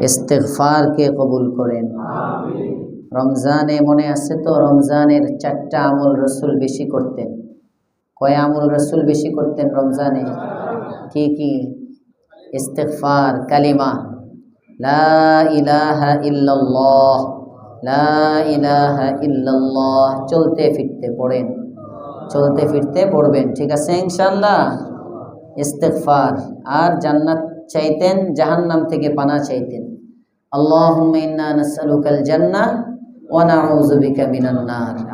ইস্তেগফারকে কবুল করেন। রমজানে মনে আছে তো, রমজানের চারটা আমল রসুল বেশি করতেন? কয় আমল রসুল বেশি করতেন রমজানে? কি কি? ইস্তেগফার, কালিমা। লা লা চলতে ফিরতে পড়েন। চলতে ফিরতে পড়বেন, ঠিক আছে ইনশাল্লাহ ইস্তেগফার। আর জান্নাত চাইতেন জাহান্নাম থেকে পানা চাইতেন।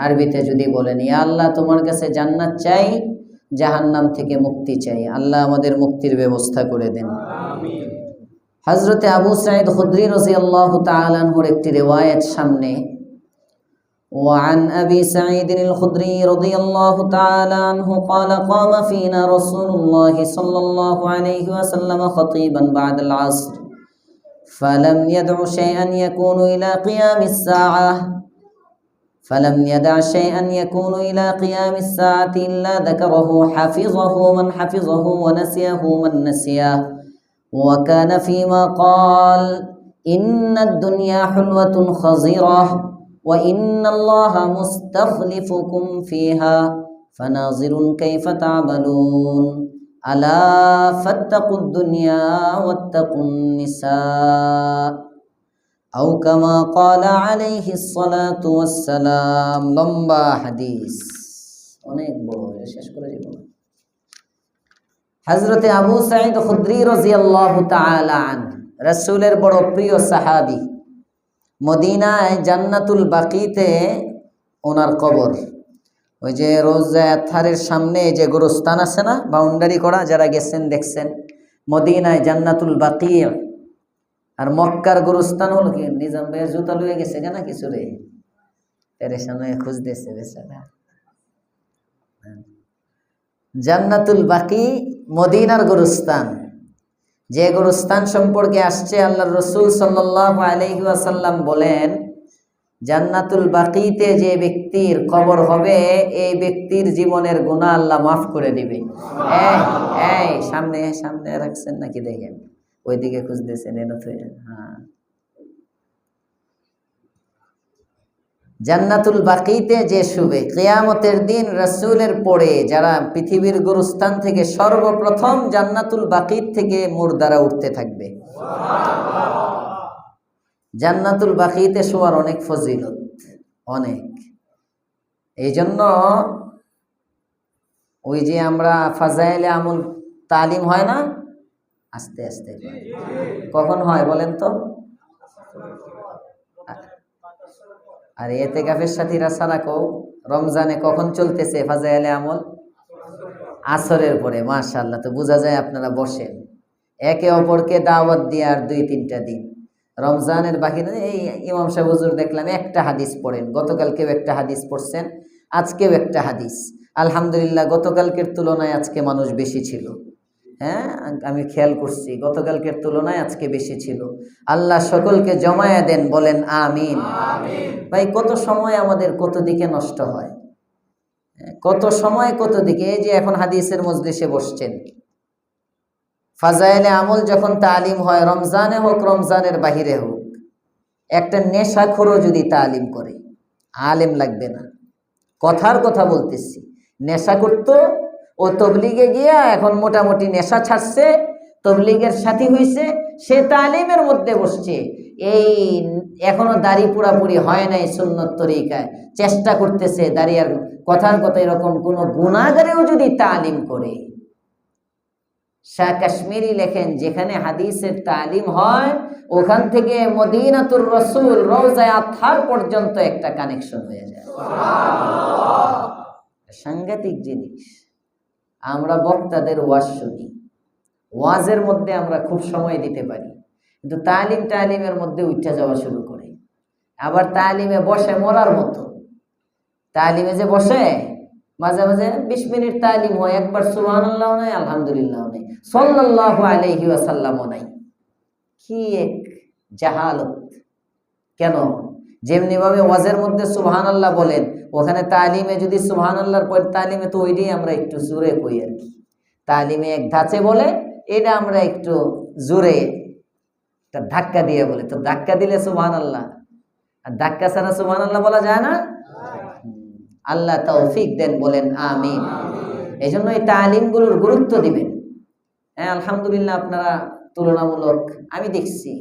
আরবিতে যদি বলেন ইয়া আল্লাহ তোমার কাছে জান্নাত চাই জাহান্নাম থেকে মুক্তি চাই। আল্লাহ আমাদের মুক্তির ব্যবস্থা করে দেন। হজরতে আবু সাইদ খুদ্রি রাদিয়াল্লাহু তাআলা আনহুর একটি রিওয়ায়াত সামনে وعن أبي سعيد الخدري رضي الله تعالى عنه قال قام فينا رسول الله صلى الله عليه وسلم خطيبا بعد العصر فلم يدع شيئا يكون إلى قيام الساعة فلم يدع شيئا يكون إلى قيام الساعة إلا ذكره حفظه من حفظه ونسيه من نسيه. وكان فيما قال إن الدنيا حلوة خزيرة وإن الله مستخلفكم فيها فناظر كيف تعملون ألا فاتقوا الدنيا واتقوا النساء أو كما قال عليه الصلاة والسلام لمبا حديث অনেক বড় এটা শেষ করে দিব না হজরতে আবু সাইদ খুদ্রি রাজিয়াল্লাহু তাআলা আন রাসূলের বড় প্রিয় সাহাবী মদিনায় জান্নাতুল বাকিতে ওনার কবর। ওই যে রোজা থারের সামনে যে গোরস্থান আছে না, বাউন্ডারি করা, যারা গেছেন দেখছেন, মদিনায় জান্নাতুল বাকি আর মক্কার গোরস্থান হলো কি? নিজাম ভাইয়ের জুতা লুয়ে গেছে কেনা কিছু রে? পেরেশান হয়ে খুঁজতেছে বেচারা। জান্নাতুল বাকি, মদিনার গোরস্থান। যে গোরস্থান সম্পর্কে আসছে আল্লাহ রসুল সাল্লাহ আলহি আসাল্লাম বলেন, জান্নাতুল বাকিতে যে ব্যক্তির কবর হবে, এই ব্যক্তির জীবনের গুণা আল্লাহ মাফ করে দিবে। সামনে সামনে রাখছেন নাকি দেখেন? ওইদিকে খুঁজতেছেন এনত হ্যাঁ। জান্নাতুল বাকিতে যে শুবে। কেয়ামতের দিন রসুলের পরে যারা পৃথিবীর গুরুস্থান থেকে সর্বপ্রথম জান্নাতুল বাকির থেকে মুর্দারা উঠতে থাকবে। জান্নাতুল বাকিতে শোয়ার অনেক ফজিলত, অনেক। এই জন্য ওই যে আমরা ফাজাইলে আমল তালিম হয় না? আস্তে আস্তে। কখন হয় বলেন তো? আর এতে গাফের সাথীরা কও, রমজানে কখন চলতেছে ফাজাইলে আমল? আসরের পরে মাশাল্লাহ তো বোঝা যায় আপনারা বসেন। একে অপরকে দাওয়াত দিয়ে আর দুই তিনটা দিন। রমজানের বাকি এই ইমাম সাহেব হুজুর দেখলাম একটা হাদিস পড়েন। গতকালকেও একটা হাদিস পড়ছেন, আজকেও একটা হাদিস। আলহামদুলিল্লাহ, গতকালকের তুলনায় আজকে মানুষ বেশি ছিল। হ্যাঁ আমি খেয়াল করছি গতকালকের তুলনায় আজকে বেশি ছিল। আল্লাহ সকলকে জমায়া দেন বলেন আমিন। ভাই কত সময় আমাদের কত দিকে নষ্ট হয়? কত সময় কত দিকে? এই যে এখন হাদিসের মজলিসে বসছেন। ফাজাইলে আমল যখন তালিম হয় রমজানে হোক রমজানের বাহিরে হোক একটা নেশাখোরও যদি তালিম করে আলেম লাগবে না। কথার কথা বলতেছি নেশা করতো ও তবলিগে গিয়া এখন মোটামুটি নেশা ছাড়ছে, তবলিগের সাথী হয়েছে সে তালিমের মধ্যে বসছে। এই এখনও দাড়ি পুরাপুরি হয় নাই সুন্নত তরিকায়। চেষ্টা করতেছে দাঁড়িয়ে কথার কথা এরকম কোনো গুণাগারেও যদি তালিম করে। শাহ কাশ্মীরি লেখেন, যেখানে হাদিসের তালিম হয়, ওখান থেকে মদিনাতুর রসুল রোজায় আথার পর্যন্ত একটা কানেকশন হয়ে যায়। সাংঘাতিক জিনিস। আমরা বক্তাদের ওয়াজ শুনি। ওয়াজের মধ্যে আমরা খুব সময় দিতে পারি। কিন্তু তালিম তালিমের মধ্যে উঠা যাওয়া শুরু করে। আবার তালিমে বসে মরার মতো। তালিমে যে বসে, মাঝে মাঝে বিশ মিনিট তালিম হয়, একবার সুহান নাই আলহামদুলিল্লাহ নেই সাল্লাহ আলহি আসাল্লামও নাই। কি এক জাহালত। কেন? যেমনি ভাবে ওয়াজের মধ্যে সুবহান আল্লাহ বলেন, ওখানে তালিমে যদি সুবহান আল্লাহর পর তালিমে তো ওইটাই আমরা একটু জোরে কই আর কি। তালিমে এক ধাঁচে বলে, এটা আমরা একটু জোরে একটা ধাক্কা দিয়ে বলে। তো ধাক্কা দিলে সুবহান আল্লাহ আর ধাক্কা ছাড়া সুবহান আল্লাহ বলা যায় না? আল্লাহ তৌফিক দেন বলেন, আমিন। এই জন্য এই তালিমগুলোর গুরুত্ব দিবেন। হ্যাঁ আলহামদুলিল্লাহ আপনারা তুলনামূলক, আমি দেখছি।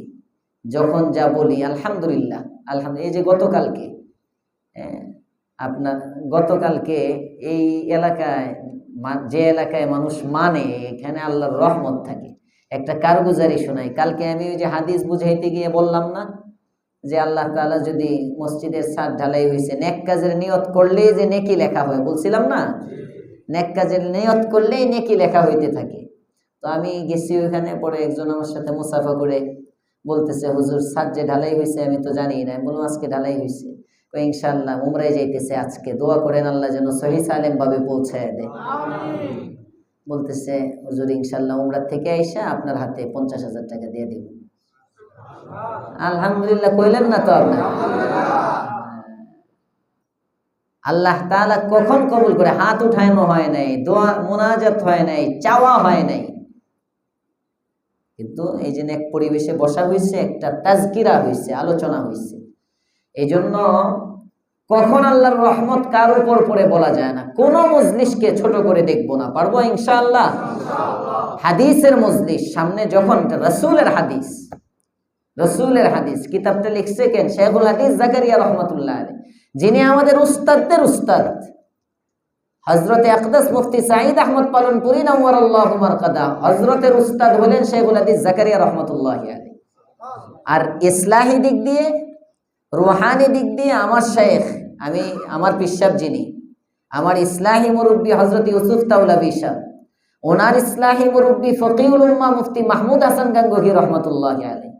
যখন যা বলি আলহামদুলিল্লাহ আলহামদুলিল্লাহ এই যে গতকালকে হ্যাঁ, আপনার গতকালকে এই এলাকায় যে এলাকায় মানুষ মানে এখানে আল্লাহর রহমত থাকে। একটা কারগুজারি শোনাই। কালকে আমি ওই যে হাদিস বুঝাইতে গিয়ে বললাম না যে আল্লাহ তাআলা যদি মসজিদের ছাদ ঢালাই হয়েছে নেক কাজের নিয়ত করলেই যে নেকি লেখা হয় বলছিলাম না? নেক কাজের নিয়ত করলেই নেকি লেখা হইতে থাকে। তো আমি গেছি ওইখানে পরে একজন আমার সাথে মুসাফা করে বলতেছে হুজুর ছাদ যে ঢালাই হয়েছে আমি তো জানি না আমি বললাম আজকে ঢালাই হয়েছে ইনশাল্লাহ উমরায় যাইতেছে আজকে দোয়া করেন আল্লাহ যেন সহি পৌঁছায় দেয়। বলতেছে হুজুর ইনশাল্লাহ উমরার থেকে আইসা আপনার হাতে পঞ্চাশ হাজার টাকা দিয়ে দিব। আলহামদুলিল্লাহ কইলেন না তো আপনার আল্লাহ তাআলা কখন কবুল করে? হাত উঠানো হয় নাই দোয়া মোনাজাত হয় নাই চাওয়া হয় নাই। কিন্তু এই যে এক পরিবেশে বসা হয়েছে একটা তাজকিরা হয়েছে আলোচনা হয়েছে এই জন্য কখন আল্লাহর রহমত কার উপর পড়ে বলা যায় না। কোন মজলিসকে ছোট করে দেখব না। পারব ইনশাআল্লাহ? হাদিসের মজলিস, সামনে যখন রসুলের হাদিস রসুলের হাদিস, কিতাবটা লিখছে কেন? শেখুল হাদিস জাকারিয়া রহমতুল্লাহ যিনি আমাদের উস্তাদদের উস্তাদ। হজরতে আকদাস মুফতি সাঈদ আহমদ পালনপুরি নওয়ার আল্লাহ মারকাদা। হজরতের উস্তাদ হলেন শেখুল হাদিস জাকারিয়া রহমতুল্লাহ আলী আর ইসলাহি দিক দিয়ে, রুহানি দিক দিয়ে আমার শেখ, আমি আমার পিসাব যিনি, আমার ইসলাহি মুরব্বী হজরত ইউসুফ তাউলাবি সাহ ওনার ইসলাহি মুরব্বী ফকিউল উম্মা মুফতি মাহমুদ হাসান গাঙ্গহি রহমতুল্লাহ আলী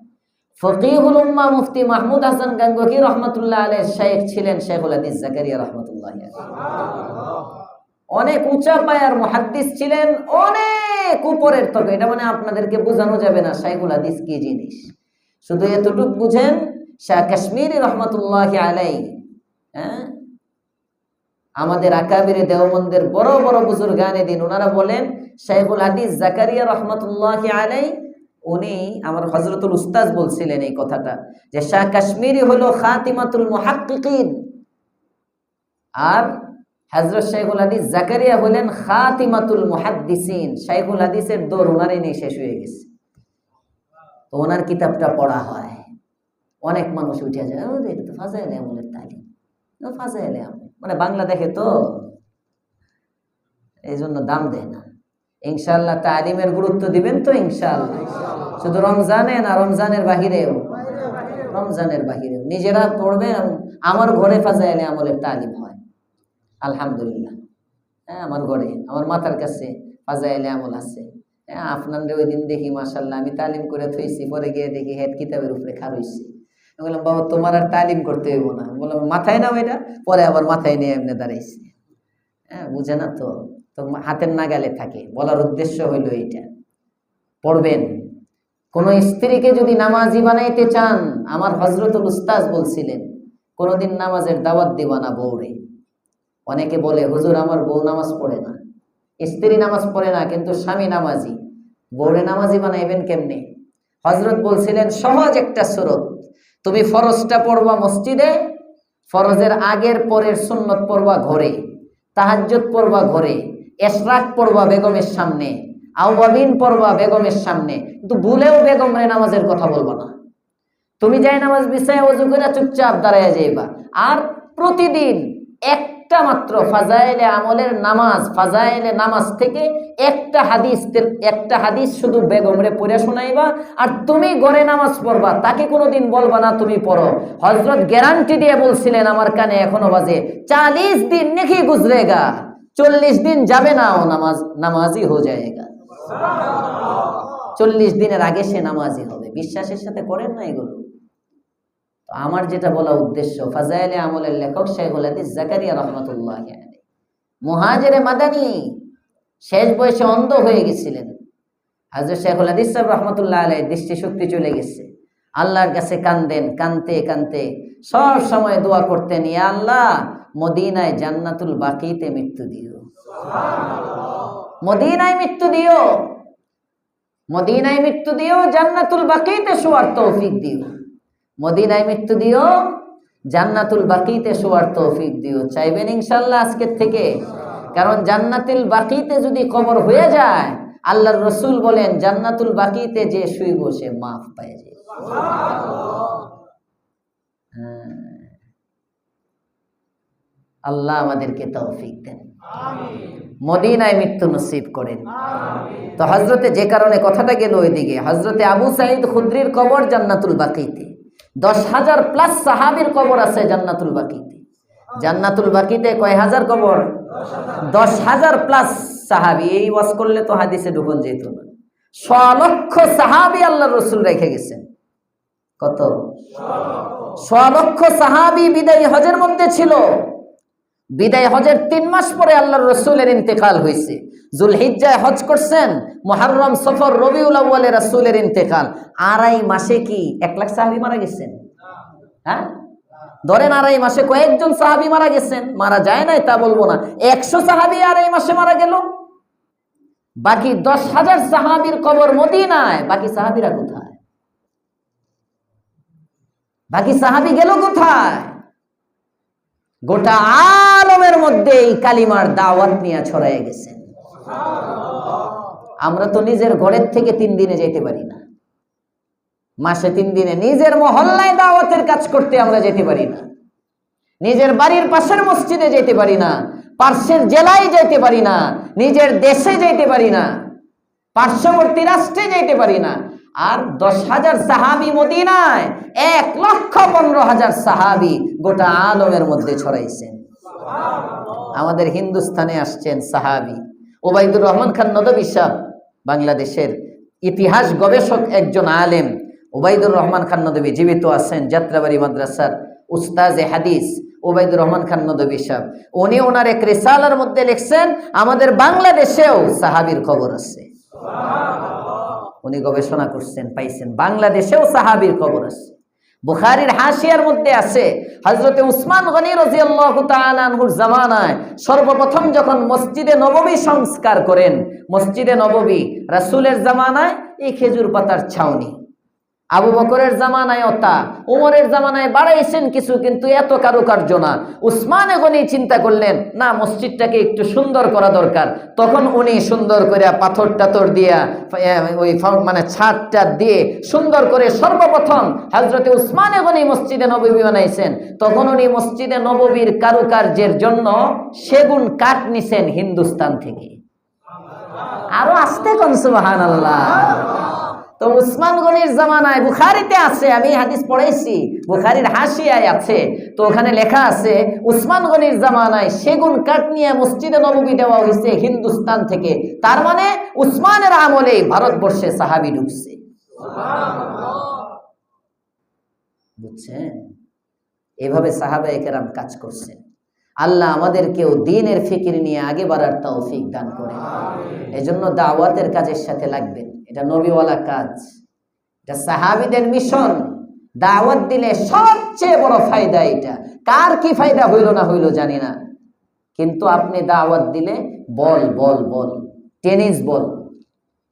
ফকিহুল উম্মা মুফতি মাহমুদ হাসান গাঙ্গহি রহমতুল্লাহ আলী শেখ ছিলেন শেখুল হাদিস জাকারিয়া রহমতুল্লাহ আলী অনেক উঁচা পায়ার মুহাদ্দিস ছিলেন, অনেক উপরের তবে। এটা মানে আপনাদেরকে বোঝানো যাবে না, শাইখুল হাদিস কি জিনিস। শুধু এতটুক বুঝেন, শাহ কাশ্মীর রহমতুল্লাহ আলাই হ্যাঁ? আমাদের আকাবিরে দেওবন্দের বড় বড় বুজুর গানে দিন ওনারা বলেন, শাইখুল হাদিস জাকারিয়া রহমতুল্লাহ আলাই উনি আমার হজরতুল উস্তাজ বলছিলেন এই কথাটা, যে শাহ কাশ্মীরি হলো খাতিমাতুল মুহাক্কিকিন। আর হজরত শাইখুল হাদিস জাকারিয়া হলেন খাতিমাতুল মুহাদ্দিসিন। শাইখুল হাদিসের দৌড় ওনারই নেই শেষ হয়ে গেছে। তো ওনার কিতাবটা পড়া হয়। অনেক মানুষ উঠে যায় ও এটা তো ফাজাইলে আমলের তালিম। ফাজাইলে আমল। মানে বাংলা দেখে তো এই জন্য দাম দেয় না। ইনশাল্লাহ তালিমের গুরুত্ব দিবেন তো ইনশাল্লাহ শুধু রমজানে না, রমজানের বাহিরেও। রমজানের বাহিরেও। নিজেরা পড়বেন আমার ঘরে ফাজাইলে আমলের তালিম হয়। আলহামদুলিল্লাহ। হ্যাঁ আমার ঘরে, আমার মাথার কাছে ফাজাইলে আমল আছে। হ্যাঁ আপনাদের ওই দিন দেখি মাসাল্লাহ আমি তালিম করে থইছি, পরে গিয়ে দেখি হেড কিতাবের উপরে খার হইছি। আমি বললাম, বাবা, তোমার আর তালিম করতে হইব না। বললাম, মাথায় নাও এটা। পরে আবার মাথায় নিয়ে এমনি দাঁড়াইছি। হ্যাঁ বুঝে না তো তো হাতের নাগালে থাকে। বলার উদ্দেশ্য হইল এইটা। পড়বেন। কোন স্ত্রীকে যদি নামাজি বানাইতে চান, আমার হজরতুল উস্তাজ বলছিলেন, কোনোদিন নামাজের দাওয়াত দিবা না বউরে। অনেকে বলে, হুজুর, আমার বউ নামাজ পড়ে না। স্ত্রী নামাজ পড়ে না, কিন্তু স্বামী নামাজি। বউরে নামাজি বানাইবেন কেমনে? হজরত বলছিলেন, সহজ একটা সুরত। তুমি ফরজটা পড়বা মসজিদে, ফরজের আগের পরের সুন্নত পড়বা ঘরে, তাহাজ্জুদ পড়বা ঘরে, এশরাক পড়বা বেগমের সামনে আউবাবিন পড়বা বেগমের সামনে, কিন্তু ভুলেও বেগমের নামাজের কথা বলবা না। তুমি যাই নামাজ বিছায় অজু করে চুপচাপ দাঁড়ায় যাইবা। আর প্রতিদিন একটা মাত্র ফাজাইলে আমলের নামাজ, ফাজাইলে নামাজ থেকে একটা হাদিস একটা হাদিস শুধু বেগমরে পড়ে শোনাইবা, আর তুমি গড়ে নামাজ পড়বা, তাকে কোনোদিন বলবা না তুমি পড়ো। হজরত গ্যারান্টি দিয়ে বলছিলেন, আমার কানে এখনও বাজে। চালিশ দিন নেকি গুজরেগা, চল্লিশ দিন যাবে না ও নামাজ নামাজি হয়ে যায়গা। চল্লিশ দিনের আগে সে নামাজি হবে। বিশ্বাসের সাথে করেন না এগুলো। তো আমার যেটা বলা উদ্দেশ্য ফাজাইলে আমলের লেখক শেখুল হাদিস জাকারিয়া রহমতুল্লাহ মুহাজেরে মাদানি শেষ বয়সে অন্ধ হয়ে গেছিলেন। হাজর শেখুল হাদিস সাহেব রহমতুল্লাহ আলাই দৃষ্টিশক্তি চলে গেছে। আল্লাহর কাছে কান্দেন কানতে কানতে সব সময় দোয়া করতেন ইয়া আল্লাহ মদিনায় জান্নাতুল বাকিতে মৃত্যু দিও। মদিনায় মৃত্যু দিও। মদিনায় মৃত্যু দিও জান্নাতুল বাকিতে শোয়ার তৌফিক দিও। মদিনায় মৃত্যু দিও জান্নাতুল বাকিতে শোয়ার তৌফিক দিও। চাইবেন ইনশাল্লাহ আজকের থেকে? কারণ জান্নাতুল বাকিতে যদি কবর হয়ে যায় আল্লাহর রসুল বলেন জান্নাতুল বাকিতে যে শুইব সে মাফ পায় যায় হ্যাঁ। আল্লাহ আমাদেরকে তৌফিক দেন। মদিনায় মৃত্যু নসিব করেন। তো হজরতে যে কারণে কথাটা গেল ওইদিকে হজরতে আবু সাইদ খুদ্রির কবর জান্নাতুল বাকিতে। দশ হাজার প্লাস সাহাবির কবর আছে জান্নাতুল বাকিতে। জান্নাতুল বাকিতে কয় হাজার কবর? দশ হাজার প্লাস সাহাবি। এই ওয়াজ করলে তো হাদিসে ঢুকন যেত না। লক্ষ সাহাবি আল্লাহ রসুল রেখে গেছেন। কত? ছ লক্ষ সাহাবি বিদায়ী হজের মধ্যে ছিল। বিদায় হজের তিন মাস পরে আল্লাহর রসুলের ইন্তেকাল হয়েছে। জুলহিজ্জায় হজ করছেন মহারম সফর রবিউল আউ্বালে রসুলের ইন্তেকাল। আড়াই মাসে কি এক লাখ সাহাবি মারা গেছেন? হ্যাঁ? ধরেন আড়াই মাসে কয়েকজন সাহাবি মারা গেছেন, মারা যায় নাই তা বলব না। একশো সাহাবি আড়াই মাসে মারা গেল। বাকি দশ হাজার সাহাবির কবর মদিনায়, বাকি সাহাবিরা কোথায়? বাকি সাহাবি গেল কোথায়? গোটা আলমের মধ্যে এই কালিমার দাওয়াত নিয়ে ছড়াই গেছেন আমরা তো নিজের ঘরের থেকে তিন দিনে যেতে পারি না। মাসে তিন দিনে নিজের মহল্লায় দাওয়াতের কাজ করতে আমরা যেতে পারি না। নিজের বাড়ির পাশের মসজিদে যেতে পারি না। পার্শ্বের জেলায় যেতে পারি না। নিজের দেশে যেতে পারি না। পার্শ্ববর্তী রাষ্ট্রে যেতে পারি না। আর দশ হাজার সাহাবি মদিনায় এক লক্ষ পনেরো হাজার সাহাবি গোটা আলমের মধ্যে ছড়াইছেন আমাদের হিন্দুস্তানে আসছেন সাহাবি। ওবায়দুর রহমান খান নদবী সাহ, বাংলাদেশের ইতিহাস গবেষক একজন আলেম। ওবায়দুর রহমান খান নদবী জীবিত আছেন যাত্রাবাড়ি মাদ্রাসার উস্তাজে হাদিস। ওবায়দুর রহমান খান নদবী সাহ, উনি ওনার এক রেসালার মধ্যে লিখছেন, আমাদের বাংলাদেশেও সাহাবির খবর আছে। উনি গবেষণা করছেন, পাইছেন। বাংলাদেশেও সাহাবির খবর আছে। বুখারির হাসিয়ার মধ্যে আছে হজরতে উসমান গনি রাজিয়াল্লাহুর জামানায় সর্বপ্রথম যখন মসজিদে নববী সংস্কার করেন, মসজিদে নববী রাসুলের জামানায় এই খেজুর পাতার ছাউনি। আবু বকরের জামানায় অতা উমরের জামানায় বাড়াইছেন কিছু, কিন্তু এত কারুকার্য না। উসমানে গনি চিন্তা করলেন, না, মসজিদটাকে একটু সুন্দর করা দরকার। তখন উনি সুন্দর করে পাথর টাথর দিয়া ওই মানে ছাদটা দিয়ে সুন্দর করে সর্বপ্রথম হজরতে উসমানে গনি মসজিদে নববী বানাইছেন। তখন উনি মসজিদে নববীর কারুকার্যের জন্য সেগুন কাঠ নিছেন হিন্দুস্তান থেকে। আরও আসতে সুবাহান আল্লাহ তো উসমান গনির জামানায় বুখারিতে আছে, আমি হাদিস পড়েছি বুখারির হাসিয়ায় আছে। তো ওখানে লেখা আছে উসমান গনির জামানায় সেগুন কাঠ নিয়ে মসজিদে নববী দেওয়া হয়েছে হিন্দুস্তান থেকে। তার মানে উসমানের আমলে ভারতবর্ষে সাহাবি ঢুকছে। বুঝছেন? এভাবে সাহাবা একেরাম কাজ করছেন। আল্লাহ আমাদেরকেও দিনের ফিকির নিয়ে আগে বাড়ার তৌফিক দান করে। এই জন্য দাওয়াতের কাজের সাথে লাগবেন। এটা নবীওয়ালা কাজ। এটা সাহাবিদের মিশন। দাওয়াত দিলে সবচেয়ে বড় ফায়দা এটা। কার কি ফায়দা হইল না হইল জানি না। কিন্তু আপনি দাওয়াত দিলে বল বল বল। Tennis ball.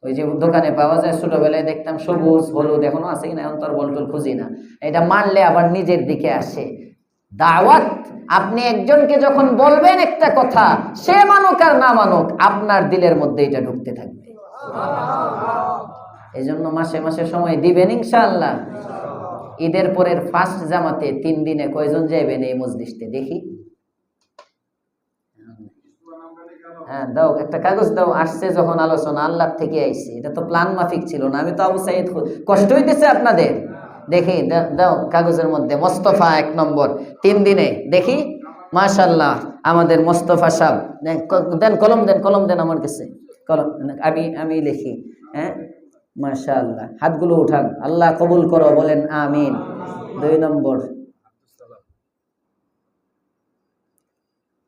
ওই যে দোকানে পাওয়া যায় ছোটবেলায় দেখতাম সবুজ হলুদ এখনও আছে কিনা? এখন তো আর বল টল খুঁজি না। এটা মারলে আবার নিজের দিকে আসে। দাওয়াত। আপনি একজনকে যখন বলবেন একটা কথা সে মানুক আর না মানুক আপনার দিলের মধ্যে এটা ঢুকতে থাকবে। এই জন্য মাসে মাসে সময় দিবেন ইনশাআল্লাহ। ঈদের পরের ফার্স্ট জামাতে তিন দিনে কয়জন যাইবেন এই মজলিসতে? দেখি। হ্যাঁ দাও একটা কাগজ দাও আসছে যখন আলোচনা আল্লাহ থেকে আইছে। এটা তো প্ল্যান মাফিক ছিল না আমি তো আবু সাইদ কষ্ট হইতেছে আপনাদের। দেখি, দাও কাগজের মধ্যে। মোস্তফা এক নম্বর। তিন দিনে, দেখি। মাশাল্লাহ আমাদের মোস্তফা সাহ দেন কলম দেন কলম দেন আমার কাছে। কলম, আমি আমি লিখি হ্যাঁ? মাশাল্লাহ হাতগুলো উঠান। আল্লাহ কবুল করো, বলেন আমিন। দুই নম্বর।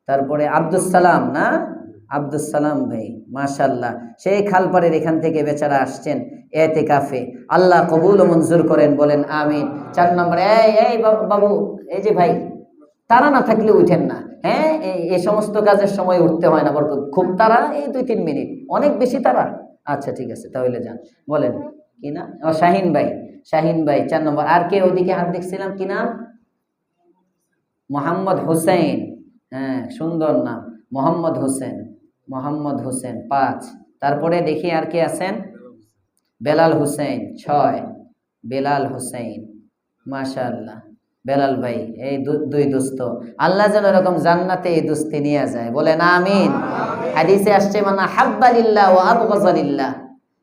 তারপরে আব্দুস সালাম, না? আব্দুস সালাম ভাই মাশাল্লাহ সেই খালপাড়ের এখান থেকে বেচারা আসছেন এতে কাফে আল্লাহ কবুল ও মঞ্জুর করেন, বলেন আমিন। চার নম্বর, এই বাবু- এই যে ভাই, তারা না থাকলে উঠেন না। হ্যাঁ এই এই সমস্ত কাজের সময় উঠতে হয় না, বরকত। খুব তারা, এই দুই তিন মিনিট। অনেক বেশি তারা। আচ্ছা ঠিক আছে, তাহলে যান। বলেন, কি না ও, শাহিন ভাই শাহিন ভাই, চার নম্বর। আর কে ওদিকে হাত দেখছিলাম, কি নাম? মোহাম্মদ হোসেন। হ্যাঁ সুন্দর নাম, মোহাম্মদ হোসেন। মোহাম্মদ হোসেন, পাঁচ। তারপরে দেখি আর কে আছেন? বেলাল হোসেন ছয়। বেলাল হোসেন মাশাআল্লাহ। বেলাল ভাই, এই দুই দোস্ত। আল্লাহ যেন এরকম জান্নাতে এই দোস্তি নিয়ে যায়। বলেন আমিন। হাদিসে আসছে মানে হাব্বালিল্লাহ ও আবগজালিল্লাহ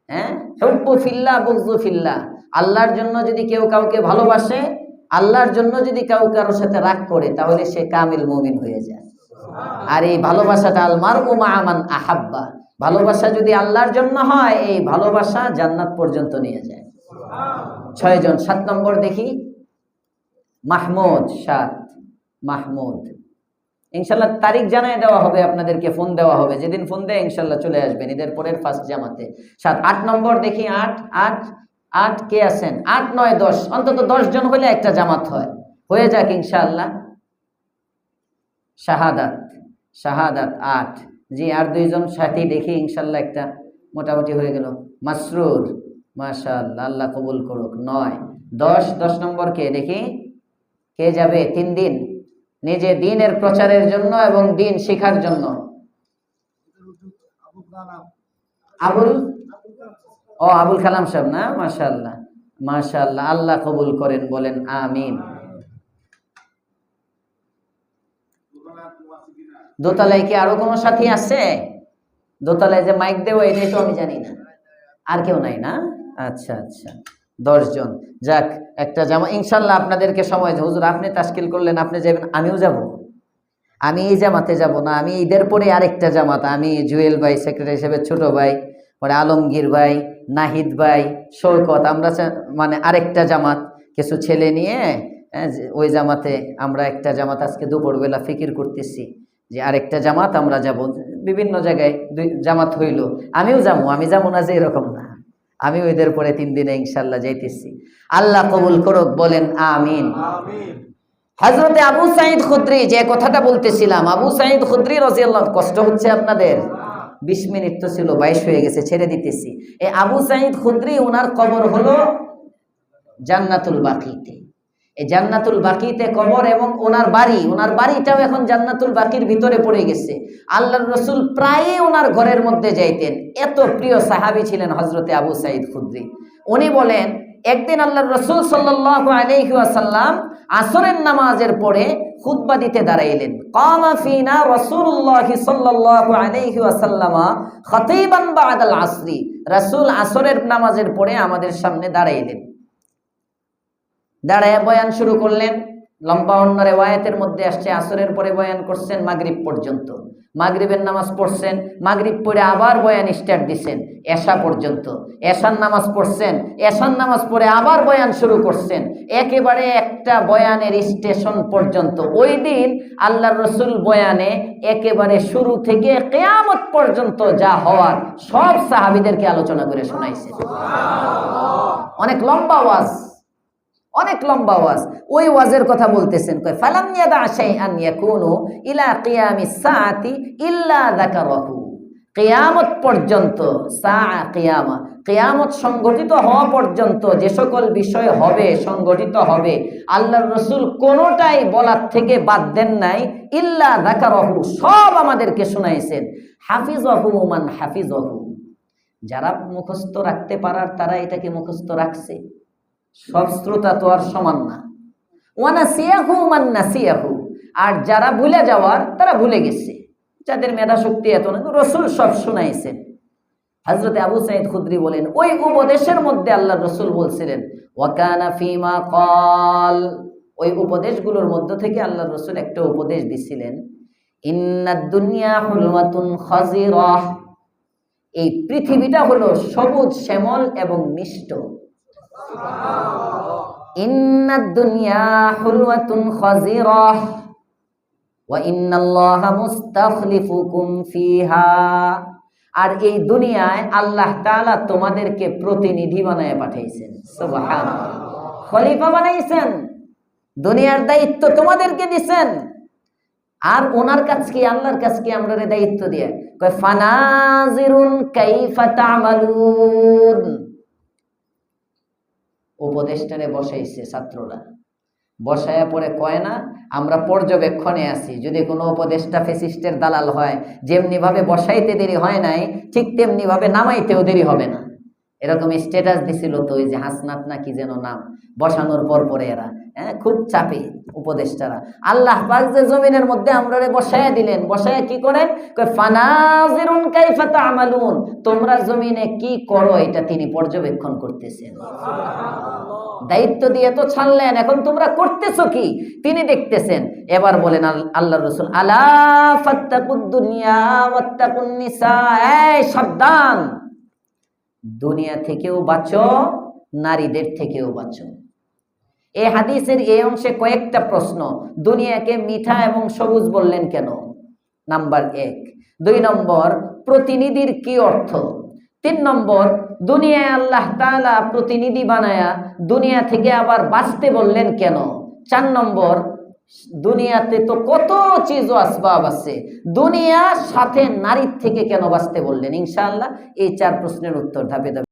হ্যাঁ? হুব্বু ফিল্লাহ বুগজু ফিল্লাহ। আল্লাহর জন্য যদি কেউ কাউকে ভালোবাসে, আল্লাহর জন্য যদি কাউ কারোর সাথে রাগ করে, তাহলে সে কামিল মুমিন হয়ে যায়। আর এই ভালোবাসাটা আল মারু আমান আহাব্বা। ভালোবাসা যদি আল্লাহর জন্য হয়, এই ভালোবাসা জান্নাত পর্যন্ত নিয়ে যায়। ছয়জন, সাত নম্বর দেখি। মাহমুদ, সাত। মাহমুদ। ইনশাল্লাহ তারিখ জানাই দেওয়া হবে, আপনাদেরকে ফোন দেওয়া হবে। যেদিন ফোন দেয় ইনশাল্লাহ চলে আসবেন, ঈদের পরের ফার্স্ট জামাতে। সাত, আট নম্বর দেখি, আট আট আট কে আছেন? আট, নয়, দশ। অন্তত দশ জন হলে একটা জামাত হয়। হয়ে যাক ইনশাআল্লাহ। শাহাদাত শাহাদাত আট। জি, আর দুইজন সাথী দেখি ইনশাল্লাহ একটা মোটামুটি হয়ে গেল। মাসরুর, মাশাআল্লাহ, আল্লাহ কবুল করুক। নয়। দশ দশ নম্বর কে? দেখি। কে যাবে? তিন দিন। নিজে দিনের প্রচারের জন্য এবং দিন শেখার জন্য। আবুল ও, আবুল কালাম সাহেব না? মাশাআল্লাহ মাশাআল্লাহ, আল্লাহ কবুল করেন, বলেন আমিন। দোতলায় কি আরও কোনো সাথী আছে? দোতলায় যে মাইক দেবো এটাই তো আমি জানি না। আর কেউ নাই না? আচ্ছা আচ্ছা। দশজন। যাক, একটা জামা ইনশাল্লাহ আপনাদেরকে সময়। হুজুর, আপনি তাস্কিল করলেন, আপনি যাবেন, আমিও যাব। আমি এই জামাতে যাব না, আমি ঈদের পরে আরেকটা জামাত। আমি জুয়েল ভাই সেক্রেটারি হিসেবে ছোট ভাই, পরে আলমগীর ভাই, নাহিদ ভাই শৌকত আমরা মানে আরেকটা জামাত। কিছু ছেলে নিয়ে ওই জামাতে আমরা একটা জামাত আজকে দুপুরবেলা ফিকির করতেছি যে আরেকটা জামাত আমরা যাব। বিভিন্ন জায়গায় দুই জামাত হইল। আমিও যাব আমি যাব না যে এরকম না। আমি ওইদের পরে তিন দিনে ইনশাল্লাহ যাইতেছি। আল্লাহ কবুল করুক বলেন আমিন। হজরতে আবু সাইদ খুদ্রি যে কথাটা বলতেছিলাম আবু সাইদ খুদ্রি রাজিয়াল্লাহ কষ্ট হচ্ছে আপনাদের? বিশ মিনিট তো ছিল বাইশ হয়ে গেছে ছেড়ে দিতেছি। এই আবু সাইদ খুদ্রি ওনার কবর হলো জান্নাতুল বাকিতে। এই জান্নাতুল বাকিতে কবর এবং ওনার বাড়ি, ওনার বাড়িটাও এখন জান্নাতুল বাকির ভিতরে পড়ে গেছে। আল্লাহ রসুল প্রায়ই ওনার ঘরের মধ্যে যাইতেন। এত প্রিয় সাহাবী ছিলেন হজরতে আবু সাইদ খুদ্রি। উনি বলেন, একদিন আল্লাহর রসুল সাল্লাহ আলহি আসরের নামাজের পরে খুতবা দিতে দাঁড়াইলেন। কামা ফিনা রাসূলুল্লাহ সাল্লাল্লাহু আলাইহি ওয়াসাল্লামা খতীবান বাদাল আসরি। রাসূল আসরের নামাজের পরে আমাদের সামনে দাঁড়াইলেন। দাঁড়ায় বয়ান শুরু করলেন। লম্বা অন্য রেওয়ায়াতের মধ্যে আসছে আসরের পরে বয়ান করছেন মাগরিব পর্যন্ত। মাগরিবের নামাজ পড়ছেন, মাগরিব পড়ে আবার বয়ান স্টার্ট দিছেন, এশা পর্যন্ত। এশার নামাজ পড়ছেন, এশার নামাজ পড়ে আবার বয়ান শুরু করছেন। একেবারে একটা বয়ানের স্টেশন পর্যন্ত। ওই দিন আল্লাহ রসুল বয়ানে একেবারে শুরু থেকে কেয়ামত পর্যন্ত যা হওয়ার সব সাহাবিদেরকে আলোচনা করে শোনাইছে অনেক লম্বা ওয়াজ অনেক লম্বা ওয়াজ। ওই ওয়াজের কথা বলতেছেন, কয়, ফালাম ইয়াদা শাইআন ইয়াকুনু ইলা কিয়ামিস সাআতি ইল্লা যাকারাহু। কিয়ামত পর্যন্ত সা কিয়ামা, কিয়ামত সংগঠিত হওয়া পর্যন্ত যে সকল বিষয় হবে, সংগঠিত হবে, আল্লাহর রসুল কোনোটাই বলার থেকে বাদ দেন নাই, ইল্লা যাকারাহু, সব আমাদেরকে শোনাইছেন। হাফিজহু মান হাফিজহু যারা মুখস্থ রাখতে পারার, তারা এটাকে মুখস্থ রাখছে। সব শ্রোতা তো আর সমান না। ওয়ানা সিয়াহু মান নাসিয়াহু আর যারা ভুলে যাওয়ার, তারা ভুলে গেছে। যাদের মেধা শক্তি এত না, রসুল সব শুনাইছেন। হজরতে আবু সাইদ খুদ্রি বলেন, ওই উপদেশের মধ্যে আল্লাহ রসুল বলছিলেন, ওয়াকানা ফিমা কল ওই উপদেশগুলোর মধ্য থেকে আল্লাহ রসুল একটা উপদেশ দিছিলেন এই পৃথিবীটা হলো সবুজ, শ্যামল এবং মিষ্ট। আর এই দুনিয়ায় আল্লাহ তোমাদেরকে প্রতিনিধি বানায় পাঠাইছেন খলিফা বানাইছেন। দুনিয়ার দায়িত্ব তোমাদেরকে দিছেন। আর ওনার কাছ কি, আল্লাহর কাছ কি আমরা দায়িত্ব দিয়ে? কয়, ফানাজিরুন কাইফা তা'মালুন। উপদেষ্টারে বসাইছে ছাত্ররা। বসায়া পরে কয় না, আমরা পর্যবেক্ষণে আছি। যদি কোনো উপদেষ্টা ফেসিস্টের দালাল হয়, যেমনিভাবে বসাইতে দেরি হয় নাই, ঠিক তেমনিভাবে নামাইতেও দেরি হবে না। এরকম স্ট্যাটাস দিছিল তো ওই যে হাসনাত না কি যেন নাম। বসানোর পর পরে এরা। হ্যাঁ খুব চাপে উপদেষ্টারা। আল্লাহ পাক যে জমিনের মধ্যে আমরা বসায়া দিলেন বসায়া কি করেন? কয় ফানাজিরুন কাইফা তা'মালুন তোমরা জমিনে কি করো এটা তিনি পর্যবেক্ষণ করতেছেন। দায়িত্ব দিয়ে তো ছাড়লেন এখন তোমরা করতেছো কি? তিনি দেখতেছেন। এবার বলেন আল্লাহ রসুল আলা ফাত্তাকুদ দুনিয়া ওয়াত্তাকুন নিসা এই সাবধান! দুনিয়া থেকেও বাঁচো নারীদের থেকেও বাঁচো। এই হাদিসের এই অংশে কয়েকটা প্রশ্ন। দুনিয়াকে মিঠা এবং সবুজ বললেন কেন? নাম্বার এক। দুই নম্বর, প্রতিনিধির কি অর্থ? তিন নম্বর, দুনিয়ায় আল্লাহ তাআলা প্রতিনিধি বানায়া দুনিয়া থেকে আবার বাঁচতে বললেন কেন? চার নম্বর, দুনিয়াতে তো কত চিজ ও আসবাব আছে। দুনিয়ার সাথে নারীর থেকে কেন বাঁচতে বললেন? ইনশাআল্লাহ এই চার প্রশ্নের উত্তর ধাপে ধাপে